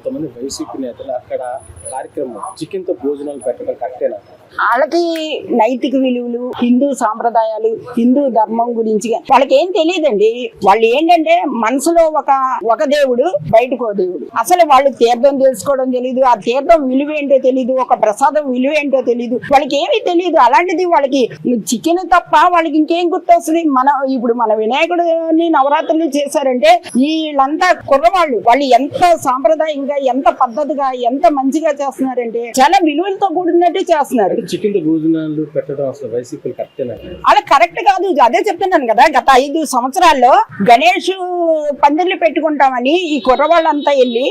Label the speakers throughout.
Speaker 1: కొంతమంది వైసీపీ నేతలు అక్కడ కార్యక్రమం చికెన్తో భోజనాలు పెట్టడం కరెక్టేనా
Speaker 2: వాళ్ళకి నైతిక విలువలు హిందూ సాంప్రదాయాలు హిందూ ధర్మం గురించి వాళ్ళకి ఏం తెలియదండి. వాళ్ళు ఏంటంటే మనసులో ఒక ఒక దేవుడు బయటకు దేవుడు. అసలు వాళ్ళు తీర్థం తెలుసుకోవడం తెలియదు ఆ తీర్థం విలువ ఏంటో తెలియదు ఒక ప్రసాదం విలువ ఏంటో తెలియదు వాళ్ళకి ఏమీ తెలియదు అలాంటిది వాళ్ళకి చికెన్ తప్ప వాళ్ళకి ఇంకేం గుర్తొస్తుంది? మన ఇప్పుడు మన వినాయకుడిని నవరాత్రులు చేశారంటే వీళ్ళంతా కుర్రవాళ్ళు. వాళ్ళు ఎంత సాంప్రదాయంగా ఎంత పద్ధతిగా ఎంత మంచిగా చేస్తున్నారంటే చాలా విలువలతో కూడినట్టు చేస్తున్నారు.
Speaker 1: చికెన్ భోజనాలు పెట్టడం అసలు వైసీపీ
Speaker 2: అలా కరెక్ట్ కాదు. అదే చెప్తున్నాను కదా గత ఐదు సంవత్సరాల్లో గణేష్ పందిర్లు పెట్టుకుంటామని ఈ కుర్రవాళ్ళంతా వెళ్ళి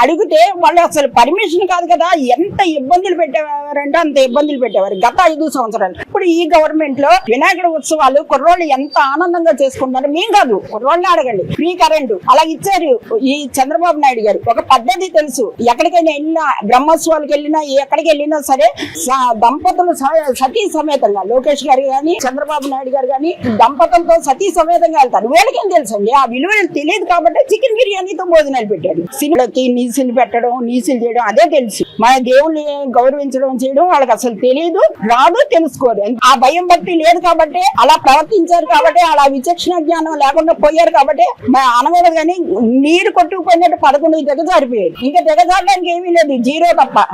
Speaker 2: అడిగితే వాళ్ళు అసలు పర్మిషన్ కాదు కదా ఎంత ఇబ్బందులు పెట్టేవారంటే అంత ఇబ్బందులు పెట్టేవారు గత ఐదు సంవత్సరాలు. ఇప్పుడు ఈ గవర్నమెంట్లో వినాయకుడు ఉత్సవాలు కుర్రోళ్ళు ఎంత ఆనందంగా చేసుకుంటున్నారు మేం కాదు కుర్రోళ్ళని అడగండి. ఫ్రీ కరెంటు అలా ఇచ్చారు ఈ చంద్రబాబు నాయుడు గారు. ఒక పద్ధతి తెలుసు. ఎక్కడికైనా వెళ్ళినా బ్రహ్మోత్సవాలకు వెళ్ళినా ఎక్కడికి వెళ్ళినా సరే స- దంపతులు సతీ సమేతంగా లోకేష్ గారు గాని చంద్రబాబు నాయుడు గారు గాని దంపతులతో సతీ సమేతంగా వెళ్తారు. వీళ్ళకేం తెలుసండి? ఆ విలువలు తెలియదు కాబట్టి చికెన్ బిర్యానీతో భోజనాలు పెట్టాడు. సినిమాకి నీసులు పెట్టడం నీసులు చేయడం అదే తెలుసు. మన దేవుణ్ణి గౌరవించడం చేయడం వాళ్ళకి అసలు తెలియదు రాదు తెలుసుకోరు ఆ భయం భక్తి లేదు కాబట్టి అలా ప్రవర్తించారు కాబట్టి అలా విచక్షణ జ్ఞానం లేకుండా పోయారు కాబట్టి మా అనకూడదు కానీ నీరు కొట్టుకుపోయినట్టు పదకొండు దిగజారిపోయారు ఇంకా దిగజారడానికి ఏమీ లేదు జీరో తప్ప.